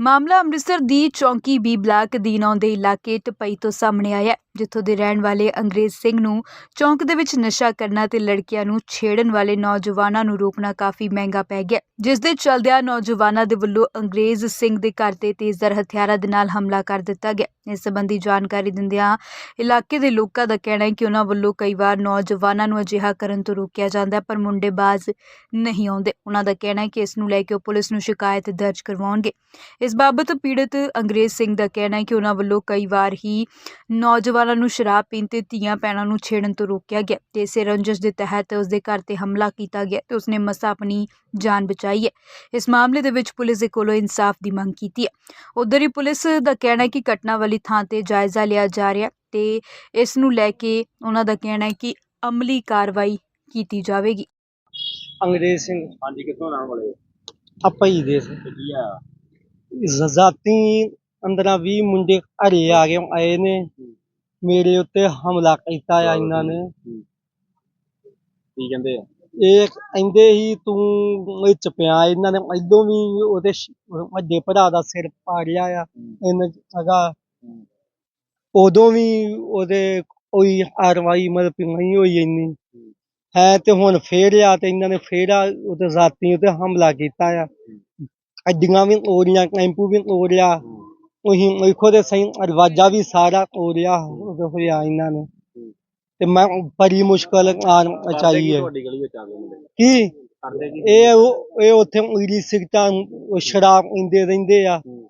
ਮਾਮਲਾ ਅੰਮ੍ਰਿਤਸਰ ਦੀ ਚੌਂਕੀ B block ਦੀ ਨੌਂ ਇਲਾਕੇ ਟਪਈ ਤੋਂ ਸਾਹਮਣੇ ਆਇਆ ਜਿੱਥੋਂ ਦੇ ਰਹਿਣ ਵਾਲੇ ਅੰਗਰੇਜ਼ ਸਿੰਘ ਨੂੰ ਚੌਂਕ ਦੇ ਵਿੱਚ ਨਸ਼ਾ ਕਰਨਾ ਤੇ ਲੜਕੀਆਂ ਨੂੰ ਛੇੜਨ ਵਾਲੇ ਨੌਜਵਾਨਾਂ ਨੂੰ ਰੋਕਣਾ ਕਾਫੀ ਮਹਿੰਗਾ ਪੈ ਗਿਆ ਜਿਸ ਦੇ ਚਲਦਿਆਂ ਨੌਜਵਾਨਾਂ ਦੇ ਵੱਲੋਂ ਅੰਗਰੇਜ਼ ਸਿੰਘ ਦੇ ਘਰ ਤੇ ਤੇਜ਼ਰ ਹਥਿਆਰਾਂ ਦੇ ਨਾਲ ਹਮਲਾ ਕਰ ਦਿੱਤਾ ਗਿਆ ਇਸ ਸੰਬੰਧੀ ਜਾਣਕਾਰੀ ਦਿੰਦਿਆਂ ਇਲਾਕੇ ਦੇ ਲੋਕਾਂ ਦਾ ਕਹਿਣਾ ਹੈ ਕਿ ਉਹਨਾਂ ਵੱਲੋਂ ਕਈ ਵਾਰ ਨੌਜਵਾਨਾਂ ਨੂੰ ਅਜਿਹਾ ਕਰਨ ਤੋਂ ਰੋਕਿਆ ਜਾਂਦਾ ਪਰ ਮੁੰਡੇ ਬਾਜ਼ ਨਹੀਂ ਆਉਂਦੇ। ਉਹਨਾਂ ਦਾ ਕਹਿਣਾ ਹੈ ਕਿ ਇਸ ਨੂੰ ਲੈ ਕੇ ਉਹ ਪੁਲਿਸ ਨੂੰ ਸ਼ਿਕਾਇਤ ਦਰਜ ਕਰਵਾਉਣਗੇ। ਇਸ ਬਾਬਤ ਪੀੜਤ ਅੰਗਰੇਜ਼ ਸਿੰਘ ਦਾ ਕਹਿਣਾ ਹੈ ਕਿ ਉਹਨਾਂ ਵੱਲੋਂ ਕਈ ਵਾਰ ਹੀ ਨੌਜਵਾਨਾਂ ਨੂੰ ਸ਼ਰਾਬ ਪੀਣ ਤੇ ਧੀਆਂ ਭੈਣਾਂ ਨੂੰ ਛੇੜਨ ਤੋਂ ਰੋਕਿਆ ਗਿਆ ਤੇ ਇਸੇ ਰੰਜਿਸ਼ ਦੇ ਤਹਿਤ ਉਸ ਦੇ ਘਰ ਤੇ ਹਮਲਾ ਕੀਤਾ ਗਿਆ ਤੇ ਉਸਨੇ ਮਸਾ ਆਪਣੀ ਜਾਨ ਬਚਾਈ ਹੈ। ਇਸ ਮਾਮਲੇ ਦੇ ਵਿੱਚ ਪੁਲਿਸ ਦੇ ਕੋਲੋਂ ਇਨਸਾਫ ਦੀ ਮੰਗ ਕੀਤੀ ਹੈ। ਉਧਰ ਹੀ ਪੁਲਿਸ ਦਾ ਕਹਿਣਾ ਹੈ ਕਿ ਘਟਨਾ ਵਾਲੀ ਥਾਂ ਤੇ ਜਾਇਜ਼ਾ ਲਿਆ ਜਾ ਰਿਹਾ ਤੇ ਇਸ ਨੂੰ ਲੈ ਕੇ ਉਹਨਾਂ ਦਾ ਕਹਿਣਾ ਹੈ ਕਿ ਅਮਲੀ ਕਾਰਵਾਈ ਕੀਤੀ ਜਾਵੇਗੀ। ਅੰਗਰੇਜ਼ ਸਿੰਘ ਹਾਂਜੀ ਕਿੱਥੋਂ ਰਹਿਣ ਵਾਲੇ? ਆਪਾਂ ਹੀ ਦੇ ਸੀ ਤੇ ਕੀ ਆ ਜ਼ਾਤੀ ਅੰਦਰਾਂ 20 ਮੁੰਡੇ ਘਰੇ ਆ ਗਏ ਆਏ ਨੇ। ਮੇਰੇ ਉੱਤੇ ਹਮਲਾ ਕੀਤਾ ਆ ਇਹਨਾਂ ਨੇ। ਕੀ ਕਹਿੰਦੇ ਆ? ਇਹ ਕਹਿੰਦੇ ਹੀ ਤੂੰ ਇਹ ਚਪਿਆ ਇਹਨਾਂ ਨੇ ਇਦੋਂ ਵੀ ਉਹਦੇ ਸ਼- ਵੱਡੇ ਭਰਾ ਦਾ ਸਿਰ ਪਾੜਿਆ ਆ। ਇਹਨਾਂ ਅਗਾ ਉਦੋਂ ਵੀ ਉਹਦੇ ਕੋਈ ਕਾਰਵਾਈ ਮਤਲਬ ਕਿ ਨਹੀਂ ਹੋਈ ਇੰਨੀ। ਹੈ। ਤੇ ਹੁਣ ਫੇਰ ਆ ਤੇ ਇਹਨਾਂ ਨੇ ਫੇਰ ਆ ਉਹਦੇ ਜ਼ਾਤੀ ਉੱਤੇ ਹਮਲਾ ਕੀਤਾ ਆ। ਅੱਡੀਆਂ ਵੀ ਤੋੜੀਆਂ ਟੈਂਪੂ ਵੀ ਤੋੜਿਆ ਉਹੀ ਵੇਖੋ ਤੇ ਸਹੀ ਦਰਵਾਜ਼ਾ ਵੀ ਸਾਰਾ ਤੋੜਿਆ ਹੋਇਆ ਇਹਨਾਂ ਨੇ। ਤੇ ਮੈਂ ਬੜੀ ਮੁਸ਼ਕਲ ਆਣ ਕੀ ਹੈ। ਤੁਹਾਡੀ ਗਲੀ ਵਿੱਚ ਆ ਗਏ ਮੁੰਡੇ। ਕੀ? ਇਹ ਉਹ ਇਹ ਉੱਥੇ ਉਂਗਲੀ ਸਿਗਟਾਂ ਉਹ ਸ਼ਰਾਬ ਪੀਂਦੇ ਰਹਿੰਦੇ ਆ। ਹੂੰ,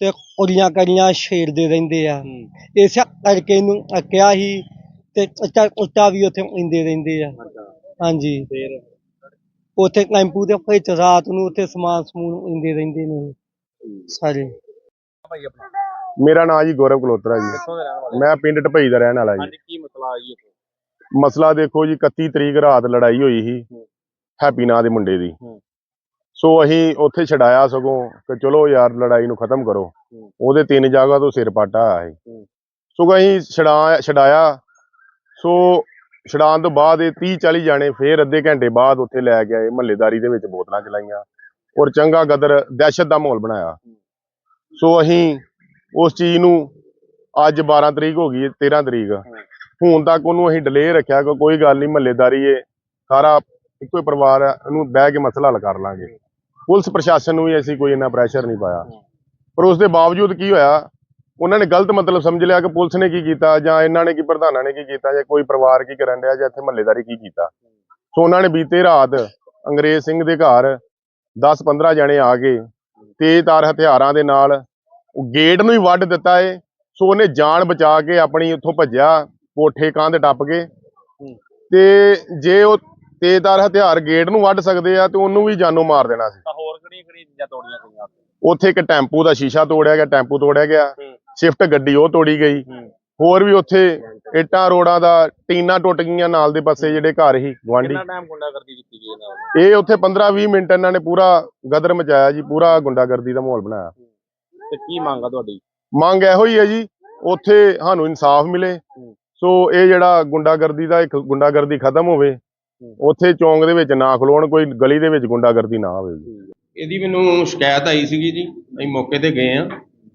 ਤੇ ਕੁੜੀਆਂ ਕੜੀਆਂ ਛੇੜਦੇ ਰਹਿੰਦੇ ਆ। ਹੂੰ, ਇਸੇ ਕਰਕੇ ਇਹਨੂੰ ਕਿਹਾ ਸੀ ਤੇ ਉੱਚਾ ਵੀ ਉੱਥੇ ਪੀਂਦੇ ਰਹਿੰਦੇ ਆ। ਹਾਂਜੀ। ਫੇਰ? ਉੱਥੇ ਟੈਂਪੂ ਦੇ ਵਿੱਚ ਰਾਤ ਨੂੰ ਉੱਥੇ ਸਮਾਨ ਸਮੂਨ ਪੀਂਦੇ ਰਹਿੰਦੇ ਨੇ। ਸਾਰੇ ਭਾਈ ਆਪਣਾ ਮੇਰਾ ਨਾਮ ਜੀ ਗੌਰਵ ਕਲੋਤਰਾ ਜੀ। ਕਿੱਥੋਂ ਦੇ ਰਹਿਣ ਵਾਲੇ? ਮੈਂ ਪਿੰਡ ਢਪਈ ਦਾ ਰਹਿਣ ਵਾਲਾ ਜੀ। ਹਾਂਜੀ ਕੀ ਮਸਲਾ ਆ ਜੀ ਇੱਥੇ? ਮਸਲਾ ਦੇਖੋ ਜੀ 31 ਤਰੀਕ ਰਾਤ ਲੜਾਈ ਹੋਈ ਸੀ। ਹੈਪੀ ਨਾਂ ਦੇ ਮੁੰਡੇ ਦੀ। ਹੂੰ। ਸੋ ਅਸੀਂ ਉੱਥੇ ਛਡਾਇਆ ਸਗੋਂ ਕਿ ਚਲੋ ਯਾਰ ਲੜਾਈ ਨੂੰ ਖਤਮ ਕਰੋ। ਹੂੰ। ਉਹਦੇ ਤਿੰਨ ਜਗ੍ਹਾ ਤੋਂ ਸਿਰ ਪਾਟਾ ਆਇਆ ਸੀ। ਹੂੰ। ਸੋ ਅਸੀਂ ਛਡਾ ਛਡਾਇਆ। ਸੋ ਛਡਾਉਣ ਤੋਂ ਬਾਅਦ ਇਹ 30 40 ਜਾਣੇ ਫੇਰ ਅੱਧੇ ਘੰਟੇ ਬਾਅਦ ਉੱਥੇ ਲੈ ਕੇ ਆਏ, ਮਹੱਲੇਦਾਰੀ ਦੇ ਵਿੱਚ ਬੋਤਲਾਂ ਚਲਾਈਆਂ ਔਰ ਚੰਗਾ ਗਦਰ ਦਹਿਸ਼ਤ ਦਾ ਮਾਹੌਲ ਬਣਾਇਆ। ਸੋ ਅਸੀਂ ਉਸ ਚੀਜ਼ ਨੂੰ ਅੱਜ 12 ਤਰੀਕ ਹੋ ਗਈ ਹੈ 13 ਤਰੀਕ। ਹੁਣ ਤੱਕ ਉਹਨੂੰ ਅਸੀਂ ਡਿਲੇ ਰੱਖਿਆ, ਕਿ ਕੋਈ ਗੱਲ ਨਹੀਂ, ਮਹੱਲੇਦਾਰੀ ਏ ਸਾਰਾ ਇੱਕੋ ਹੀ ਪਰਿਵਾਰ ਹੈ ਇਹਨੂੰ ਬਹਿ ਕੇ ਮਸਲਾ ਹੱਲ ਕਰ ਲਾਂਗੇ। ਪੁਲਿਸ ਪ੍ਰਸ਼ਾਸਨ ਨੂੰ ਵੀ ਅਸੀਂ ਕੋਈ ਇੰਨਾ ਪ੍ਰੈਸ਼ਰ ਨਹੀਂ ਪਾਇਆ। ਪਰ ਉਸ ਦੇ ਬਾਵਜੂਦ ਕੀ ਹੋਇਆ ਉਹਨਾਂ ਨੇ ਗਲਤ ਮਤਲਬ ਸਮਝ ਲਿਆ ਕਿ ਪੁਲਿਸ ਨੇ ਕੀ ਕੀਤਾ ਜਾਂ ਇਹਨਾਂ ਨੇ ਕੀ ਪ੍ਰਧਾਨਾਂ ਨੇ ਕੀ ਕੀਤਾ ਜਾਂ ਕੋਈ ਪਰਿਵਾਰ ਕੀ ਕਰਨ ਡਿਆ ਜਾਂ ਇੱਥੇ ਮਹੱਲੇਦਾਰੀ ਕੀ ਕੀਤਾ। ਸੋ ਉਹਨਾਂ ਨੇ ਬੀਤੇ ਰਾਤ ਅੰਗਰੇਜ਼ ਸਿੰਘ ਦੇ ਘਰ 10-15 ਜਣੇ ਆ ਕੇ ਤੇਜ਼ਧਾਰ ਹਥਿਆਰਾਂ ਦੇ ਨਾਲ। ਉਹ ਗੇਟ ਨੂੰ ਹੀ ਵੱਢ ਦਿੱਤਾ ਏ ਸੋ ਉਹਨੇ ਜਾਨ ਬਚਾ ਕੇ ਆਪਣੀ ਉੱਥੋਂ ਭੱਜਿਆ ਕੋਠੇ ਕੰਧ ਟੱਪ ਕੇ। ਤੇ ਜੇ ਉਹ ਤੇਜ਼ਧਾਰ ਹਥਿਆਰ ਗੇਟ ਨੂੰ ਵੱਢ ਸਕਦੇ ਆ ਤੇ ਉਹਨੂੰ ਵੀ ਜਾਨੋਂ ਮਾਰ ਦੇਣਾ ਸੀ। ਤਾਂ ਹੋਰ ਕਿਹੜੀਆਂ ਕਿਹੜੀਆਂ ਚੀਜ਼ਾਂ ਤੋੜੀਆਂ ਗਈਆਂ ਉੱਥੇ? ਇੱਕ ਟੈਂਪੂ ਦਾ ਸ਼ੀਸ਼ਾ ਤੋੜਿਆ ਗਿਆ ਟੈਂਪੂ ਤੋੜਿਆ ਗਿਆ। ਸ਼ਿਫਟ ਗੱਡੀ ਉਹ ਤੋੜੀ ਗਈ। ਹੂੰ। ਹੋਰ ਵੀ ਉੱਥੇ ਇੱਟਾਂ ਰੋੜਾਂ ਦਾ ਟੀਨਾਂ ਟੁੱਟ ਗਈਆਂ ਨਾਲ ਦੇ ਪਾਸੇ ਜਿਹੜੇ ਘਰ ਸੀ ਗੁਆਂਢੀ। ਕਿੰਨਾ ਟਾਈਮ ਗੁੰਡਾਗਰਦੀ ਕੀਤੀ ਗਈ ਇਹਨਾਂ ਵੱਲੋਂ? ਇਹ ਉੱਥੇ 15-20 ਮਿੰਟ ਇਹਨਾਂ ਨੇ ਪੂਰਾ ਗਦਰ ਮਚਾਇਆ ਜੀ ਪੂਰਾ ਗੁੰਡਾਗਰਦੀ ਦਾ ਮਾਹੌਲ ਬਣਾਇਆ। ਤੇ ਕੀ ਮੰਗ ਆ ਤੁਹਾਡੀ? ਮੰਗ ਇਹੋ ਹੀ ਹੈ ਜੀ ਉੱਥੇ ਸਾਨੂੰ ਇਨਸਾਫ ਮਿਲੇ। ਸੋ ਇਹ ਜਿਹੜਾ ਗੁੰਡਾਗਰਦੀ ਦਾ ਇੱਕ ਗੁੰਡਾਗਰਦੀ ਖਤਮ ਹੋਵੇ ਉੱਥੇ ਚੌਂਕ ਦੇ ਵਿੱਚ ਨਾ ਖਲੋਣ ਕੋਈ ਗਲੀ ਦੇ ਵਿੱਚ ਗੁੰਡਾਗਰਦੀ ਨਾ ਹੋਵੇ। ਜੀ ਇਹਦੀ ਮੈਨੂੰ ਸ਼ਿਕਾਇਤ ਆਈ ਸੀਗੀ ਜੀ ਅਸੀਂ ਮੌਕੇ ਤੇ ਗਏ ਆ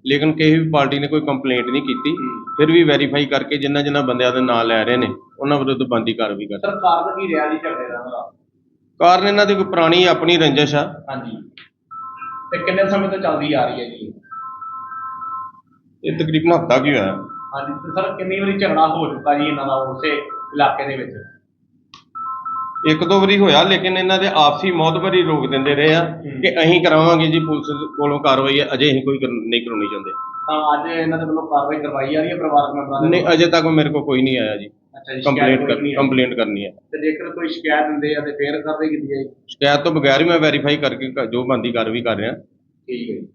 ਲੇਕਿਨ ਕਿਸੇ ਵੀ ਪਾਰਟੀ ਨੇ ਕੋਈ ਕੰਪਲੇਂਟ ਨਹੀਂ ਕੀਤੀ ਫਿਰ ਵੀ ਵੈਰੀਫਾਈ ਕਰਕੇ ਜਿੰਨਾ ਜਿੰਨਾ ਬੰਦਿਆਂ ਦੇ ਨਾਂ ਲੈ ਰਹੇ ਨੇ ਉਹਨਾਂ ਵਿਰੁੱਧ ਬੰਦੀ ਕਾਰਵਾਈ ਕਰ ਸਰ ਕਾਰਨ ਕੀ ਰਿਹਾ ਜੀ ਝਗੜੇ ਦਾ ਕਾਰਨ ਇਹਨਾਂ ਦੀ ਕੋਈ ਪੁਰਾਣੀ ਆਪਣੀ ਰੰਜਿਸ਼ ਆ। ਹਾਂਜੀ। ਤੇ ਕਿੰਨੇ ਸਮੇਂ ਤੋਂ ਚੱਲਦੀ ਆ ਰਹੀ ਹੈ ਜੀ? ਇਹ ਤਕਰੀਬਨ ਹਫਤਾ ਕੀ ਹੋਇਆ? ਹਾਂਜੀ ਤੇ ਸਰ ਕਿੰਨੀ ਵਾਰੀ ਝਗੜਾ ਹੋ ਚੁੱਕਾ ਜੀ ਇਹਨਾਂ ਦਾ ਉਸੇ ਇਲਾਕੇ ਦੇ ਵਿੱਚ? ਇੱਕ ਦੋ ਵਾਰੀ ਹੋਇਆ ਲੇਕਿਨ ਇਹਨਾਂ ਦੇ ਆਪਸੀ ਮੌਤਬਰੀ ਰੋਕ ਦਿੰਦੇ ਰਹੇ ਆ ਕਿ ਅਸੀਂ ਕਰਾਵਾਂਗੇ ਜੀ ਪੁਲਿਸ ਕੋਲੋਂ ਕਾਰਵਾਈ ਅਜੇ ਅਸੀਂ ਕੋਈ ਕਰ- ਨਹੀਂ ਕਰਾਉਣੀ ਚਾਹੁੰਦੇ। ਤਾਂ ਅੱਜ ਇਹਨਾਂ ਦੇ ਵੱਲੋਂ ਕਾਰਵਾਈ ਕਰਵਾਈ ਜਾ ਰਹੀ ਹੈ ਪਰਿਵਾਰਕ ਮੈਂਬਰਾਂ ਦੇ ਨਹੀਂ ਅਜੇ ਤੱਕ ਮੇਰੇ ਕੋਲ ਕੋਈ ਨਹੀਂ ਆਇਆ ਜੀ। ਅੱਛਾ ਜੀ ਕੰਪਲੇਂਟ ਕਰਨੀ ਹੈ ਕੰਪਲੇਂਟ ਕਰਨੀ ਹੈ। ਤੇ ਜੇਕਰ ਕੋਈ ਸ਼ਿਕਾਇਤ ਦਿੰਦੇ ਆ ਤੇ ਫੇਰ ਕਾਰਵਾਈ ਕੀਤੀ ਜਾਏਗੀ? ਸ਼ਿਕਾਇਤ ਤੋਂ ਬਗੈਰ ਹੀ ਮੈਂ ਵੈਰੀਫਾਈ ਕਰਕੇ ਕ- ਜੋ ਬੰਦੀ ਕਾਰਵਾਈ ਕਰ ਰਿਹਾ। ਠੀਕ ਹੈ ਜੀ।